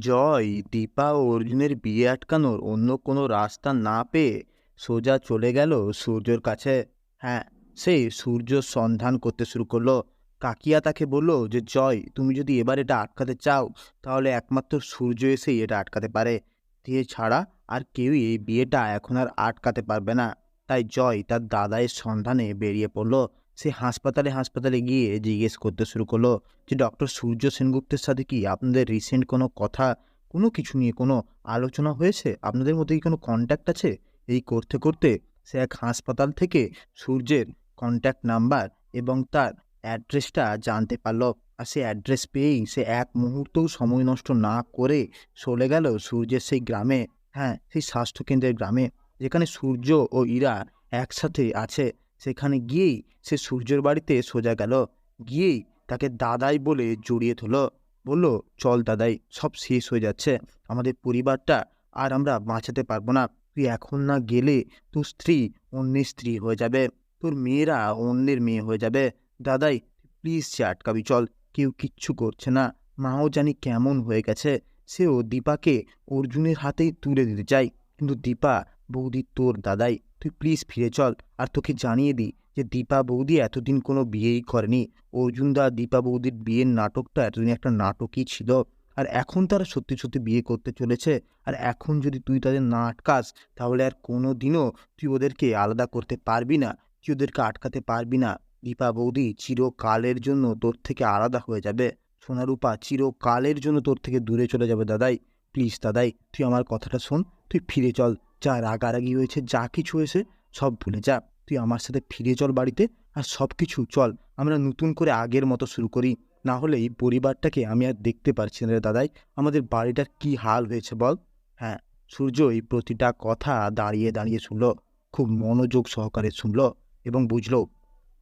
জয়, দীপা ও অর্জুনের বিয়ে আটকানোর অন্য কোনো রাস্তা না পেয়ে সোজা চলে গেল সূর্যর কাছে। হ্যাঁ সে সূর্যর সন্ধান করতে শুরু করল। কাকিয়া তাকে বলল যে, জয়, তুমি যদি এবার এটা আটকাতে চাও, তাহলে একমাত্র সূর্য এসেই এটা আটকাতে পারে। দিয়ে ছাড়া আর কেউই এই বিয়েটা এখন আর আটকাতে পারবে না। তাই জয় তার দাদাইয়ের সন্ধানে বেরিয়ে পড়ল। সে হাসপাতালে হাসপাতালে গিয়ে জিজ্ঞেস করতে শুরু করল যে, ডক্টর সূর্য সেনগুপ্তের সাথে কি আপনাদের রিসেন্ট কোনো কথা, কোনো কিছু নিয়ে কোনো আলোচনা হয়েছে? আপনাদের মধ্যে কি কোনো কন্ট্যাক্ট আছে? এই করতে করতে সে এক হাসপাতাল থেকে সূর্যের কন্ট্যাক্ট নাম্বার এবং তার অ্যাড্রেসটা জানতে পারল। আর সে অ্যাড্রেস পেয়েই সে এক মুহূর্তও সময় নষ্ট না করে চলে গেল সূর্যের সেই গ্রামে হ্যাঁ সেই স্বাস্থ্যকেন্দ্রের গ্রামে, যেখানে সূর্য ও ইরা একসাথে আছে। সেখানে গিয়েই সে সূর্যের বাড়িতে সোজা গেল। গিয়েই তাকে দাদাই বলে জড়িয়ে ধরলো। বলল, চল দাদাই, সব শেষ হয়ে যাচ্ছে। আমাদের পরিবারটা আর আমরা বাঁচাতে পারব না। তুই এখন না গেলে তোর স্ত্রী অন্যের স্ত্রী হয়ে যাবে। তোর মেয়েরা অন্যের মেয়ে হয়ে যাবে। দাদাই প্লিজ সে আটকাবি, চল। কেউ কিচ্ছু করছে না। মাও জানি কেমন হয়ে গেছে। সেও দীপাকে অর্জুনের হাতেই তুলে দিতে চাই কিন্তু দীপা বৌদি, তোর দাদাই, তুই প্লিজ ফিরে চল। আর তোকে জানিয়ে দিই যে দীপা বৌদি এতদিন কোনো বিয়েই করেনি। অর্জুনদা দীপা বৌদির বিয়ের নাটকটা এতদিন একটা নাটকই ছিল। আর এখন তারা সত্যি সত্যি বিয়ে করতে চলেছে। আর এখন যদি তুই তাদের না আটকাস, তাহলে আর কোনো দিনও তুই ওদেরকে আলাদা করতে পারবি না, তুই ওদেরকে আটকাতে পারবি না। দীপা বৌদি চিরকালের জন্য তোর থেকে আলাদা হয়ে যাবে। সোনারূপা, চিরকালের জন্য তোর থেকে দূরে চলে যাবে দাদাই। প্লিজ দাদাই, তুই আমার কথাটা শোন, তুই ফিরে চল। যা রাগারাগি হয়েছে, যা কিছু হয়েছে, সব ভুলে যা। তুই আমার সাথে ফিরে চল বাড়িতে আর সব কিছু চল। আমরা নতুন করে আগের মতো শুরু করি। না হলে এই পরিবারটাকে আমি আর দেখতে পারছি না রে দাদাই। আমাদের বাড়িটার কি হাল হয়েছে বল? হ্যাঁ সূর্য এই প্রতিটা কথা দাঁড়িয়ে দাঁড়িয়ে শুনলো, খুব মনোযোগ সহকারে শুনলো এবং বুঝলো,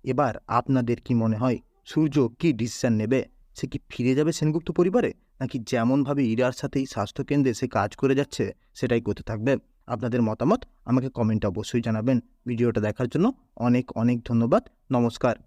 এবার আপনাদের কি মনে হয়, সূর্য কি ডিসিশন নেবে? সে কি ফিরে যাবে সেনগুপ্ত পরিবারে? নাকি যেমনভাবে ইরার সাথেই স্বাস্থ্যকেন্দ্রে সে কাজ করে যাচ্ছে, সেটাই করতে থাকবে? আপনাদের মতামত আমাকে কমেন্টে অবশ্যই জানাবেন। ভিডিওটা দেখার জন্য অনেক অনেক ধন্যবাদ। নমস্কার।